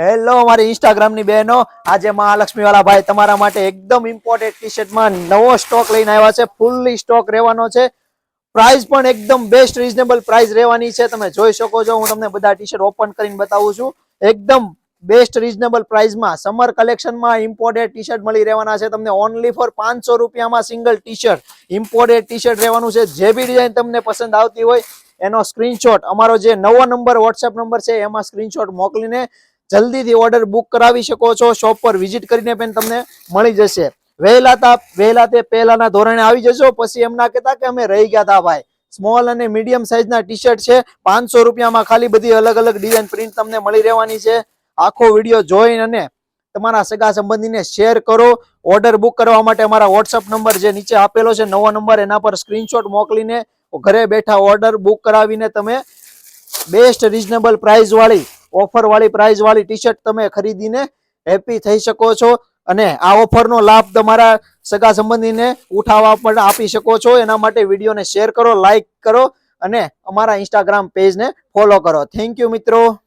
Hello મારી ઇન્સ્ટાગ્રામની બહેનો. આજે મહાલક્ષ્મી વાળા ભાઈ તમારા માટે એકદમ ઇમ્પોર્ટેન્ટ ટી શર્ટમાં નવો સ્ટોક લઈને આવ્યા છે. ફૂલ્લી સ્ટોક રહેવાનો છે. પ્રાઇસ પણ એકદમ બેસ્ટ રિઝનેબલ પ્રાઇસ રહેવાની છે. તમે જોઈ શકો છો, હું તમને બધા ટી શર્ટ ઓપન કરીને બતાવું છું. એકદમ બેસ્ટ રિઝનેબલ પ્રાઇસમાં સમર કલેક્શનમાં ઇમ્પોર્ટેડ ટી શર્ટ મળી રહેવાના છે. તમને ઓનલી ફોર પાંચસો રૂપિયામાં single T shirt imported T shirt રહેવાનું છે. જે બી ડિઝાઇન તમને પસંદ આવતી હોય, એનો સ્ક્રીનશોટ અમારો જે નવો નંબર વોટ્સએપ નંબર છે, એમાં સ્ક્રીનશોટ મોકલીને જલ્દીથી ઓર્ડર બુક કરાવી શકો છો. શોપ પર વિઝિટ કરીને પણ તમને મળી જશે. વહેલા તા, વહેલા તે પહેલાના ધોરણે આવી જશો પછી એમ ના કહેતા કે અમે રહી ગયા હતા ભાઈ. સ્મોલ અને મીડિયમ સાઇઝના ટી શર્ટ છે. પાંચસો રૂપિયામાં ખાલી બધી અલગ અલગ ડિઝાઇન પ્રિન્ટ તમને મળી રહેવાની છે. આખો વીડિયો જોઈન અને તમારા સગા સંબંધીને શેર કરો. ઓર્ડર બુક કરવા માટે અમારા વોટ્સઅપ નંબર જે નીચે આપેલો છે, નવો નંબર એના પર સ્ક્રીનશોટ મોકલીને ઘરે બેઠા ઓર્ડર બુક કરાવીને તમે બેસ્ટ રિઝનેબલ પ્રાઇસ વાળી ઓફર વાળી પ્રાઇસ વાળી ટી શર્ટ તમે ખરીદીને હેપી થઈ શકો છો અને આ ઓફરનો લાભ તમારા સગા સંબંધીને ઉઠાવવા પણ આપી શકો છો. એના માટે વિડીયોને શેર કરો, લાઈક કરો અને અમારા ઇન્સ્ટાગ્રામ પેજને ફોલો કરો. થેન્ક યુ મિત્રો.